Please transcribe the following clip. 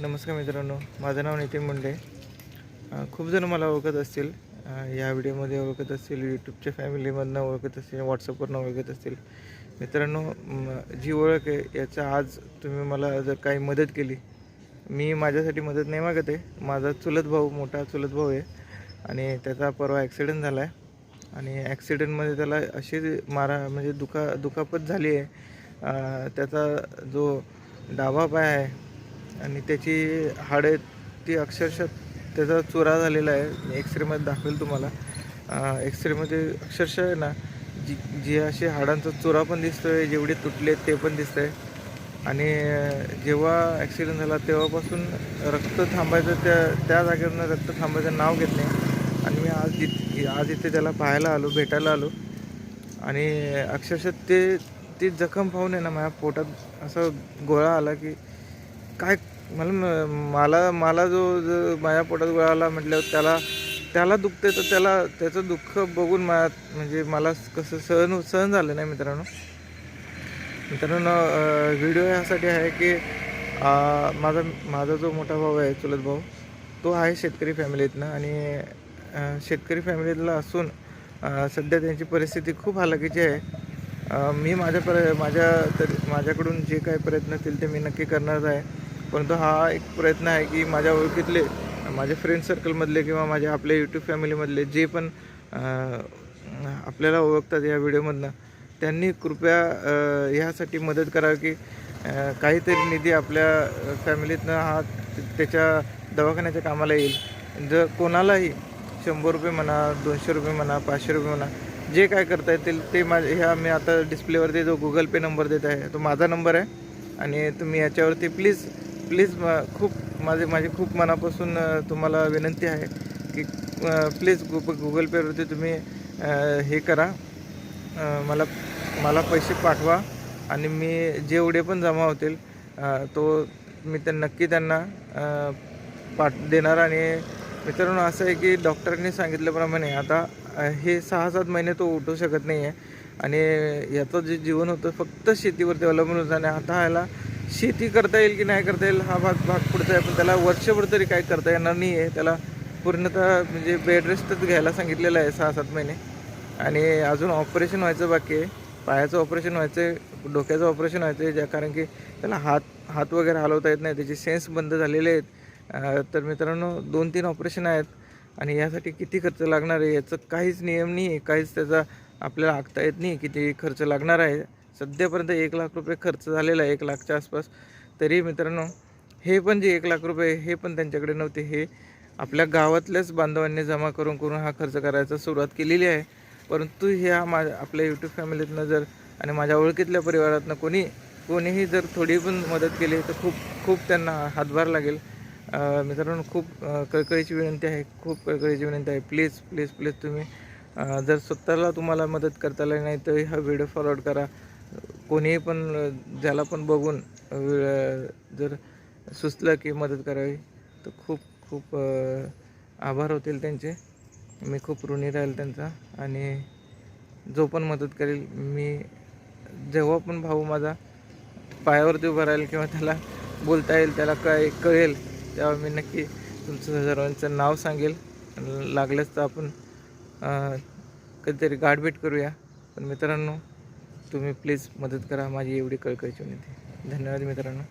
नमस्कार मित्रांनो माझं नाव नितीन मुंडे. खूप जण मला ओळखत असतील. या व्हिडिओमध्ये ओळखत असतील यूट्यूबच्या फॅमिलीमधनं ओळखत असतील व्हॉट्सअपवरनं ओळखत असतील. मित्रांनो जी ओळख आहे याचा आज तुम्ही मला जर काही मदत केली मी माझ्यासाठी मदत नाही मागत आहे. माझा चुलत भाऊ मोठा चुलत भाऊ आहे आणि त्याचा परवा ॲक्सिडेंट झाला आहे आणि ॲक्सिडेंटमध्ये त्याला अशी मारा म्हणजे दुखा दुखापत झाली आहे. त्याचा जो डावा पाय आहे आणि त्याची हाडे ती अक्षरशः त्याचा चुरा झालेला आहे. एक्सरेमध्ये दाखवेल तुम्हाला. एक्सरेमध्ये अक्षरशः आहे ना जी जी अशी हाडांचा चुरा पण दिसतो आहे जेवढे तुटले ते पण दिसतं आहे आणि जेव्हा ॲक्सिडेंट झाला तेव्हापासून रक्त थांबायचं त्या त्या जागेवरनं रक्त थांबायचं नाव घेत नाही. आणि मी आज जित आज इथे त्याला पाहायला आलो भेटायला आलो. आणि अक्षरशः ते ती जखम पाहून आहे ना माझ्या पोटात असा गोळा आला की काय मला मला मला जो जो माझ्या पोटात गोळा आला म्हटल्यावर त्याला त्याला दुखते तर त्याला त्याचं दुःख बघून माझ्या म्हणजे मला कसं सहन सहन झालं नाही मित्रांनो. मित्रांनो व्हिडिओ यासाठी आहे की माझा माझा जो मोठा भाऊ आहे चुलत भाऊ तो आहे शेतकरी फॅमिलीतनं आणि शेतकरी फॅमिलीतला असून सध्या त्यांची परिस्थिती खूप हालाकीची आहे. मी माझ्या पर माझ्या तरी माझ्याकडून जे काही प्रयत्न असतील ते मी नक्की करणार आहे. परंतु हा एक प्रयत्न आहे की माझ्या ओळखीतले माझ्या फ्रेंड सर्कलमधले किंवा माझ्या आपल्या यूट्यूब फॅमिलीमधले जे पण आपल्याला ओळखतात या व्हिडिओमधनं त्यांनी कृपया ह्यासाठी मदत करावी की काहीतरी निधी आपल्या फॅमिलीतनं हा त्याच्या दवाखान्याच्या कामाला येईल. जर कोणालाही शंभर रुपये म्हणा दोनशे रुपये म्हणा पाचशे रुपये म्हणा जे काय करता येतील ते माझे ह्या मी आता डिस्प्लेवरती जो गुगल पे नंबर देत आहे तो माझा नंबर आहे. आणि तुम्ही याच्यावरती प्लीज प्लीज म खूप माझे माझी खूप मनापासून तुम्हाला विनंती आहे की प्लीज गु गुगल पेवरती तुम्ही हे करा. मला मला पैसे पाठवा आणि मी जेवढे पण जमा होतील तो मी त्या नक्की त्यांना पाठ देणार आणि मित्रांनो असं आहे की डॉक्टरांनी सांगितल्याप्रमाणे आता हे सहा सात महिने तो उठू शकत नाही आहे आणि याचं जे जीवन होतं फक्त शेतीवरती अवलंबून होतं आणि आता ह्याला शेती करता येईल की नाही करता येईल हा भाग भाग पुढचा आहे. पण त्याला वर्षभर तरी काय करता येणार नाही आहे त्याला पूर्णतः म्हणजे बेडरेस्टच घ्यायला सांगितलेलं आहे सहा सात महिने. आणि अजून ऑपरेशन व्हायचं बाकी आहे. पायाचं ऑपरेशन व्हायचं आहे डोक्याचं ऑपरेशन व्हायचं आहे ज्या कारण की त्याला हात हात वगैरे हलवता येत नाही. त्याचे सेन्स बंद झालेले आहेत. तर मित्रांनो दोन तीन ऑपरेशन आहेत. आणि यासाठी किती खर्च लागणार आहे? याचं काहीच नियम नाही आहे काहीच त्याचा आपल्याला आखता येत नाही किती खर्च लागणार आहे. सध्यापर्यंत एक लाख रुपये खर्च झालेला आहे एक लाखच्या आसपास. तरी मित्रांनो हे पण जे एक लाख रुपये हे पण त्यांच्याकडे नव्हते. हे आपल्या गावातल्याच बांधवांनी जमा करून करून हा खर्च करायचा सुरुवात केलेली आहे. परंतु ह्या मा आपल्या यूट्यूब फॅमिलीतनं जर आणि माझ्या ओळखीतल्या परिवारातनं कोणी कोणीही जर थोडी पण मदत केली तर खूप खूप त्यांना हातभार लागेल. मित्रांनो खूप कळकळीची विनंती आहे खूप कळकळीची विनंती आहे. प्लीज प्लीज प्लीज तुम्ही जर स्वतःला तुम्हाला मदत करता आली नाही तर हा व्हिडिओ फॉरवर्ड करा. कोणीही पण ज्याला पण बघून जर सुचलं की मदत करावी तर खूप खूप आभार होतील त्यांचे. मी खूप ऋणी राहील त्यांचा आणि जो पण मदत करेल मी जेव्हा पण भाऊ माझा पायावरती उभा राहील किंवा त्याला बोलता येईल त्याला काय कळेल तेव्हा मी नक्की तुमचं सर्वांचं नाव सांगेल. लागल्यास तर आपण कधीतरी गाठभेट करूया. पण मित्रांनो तुम्ही प्लीज मदत करा माझी एवढी कळकळीची विनंती. धन्यवाद मित्रांनो.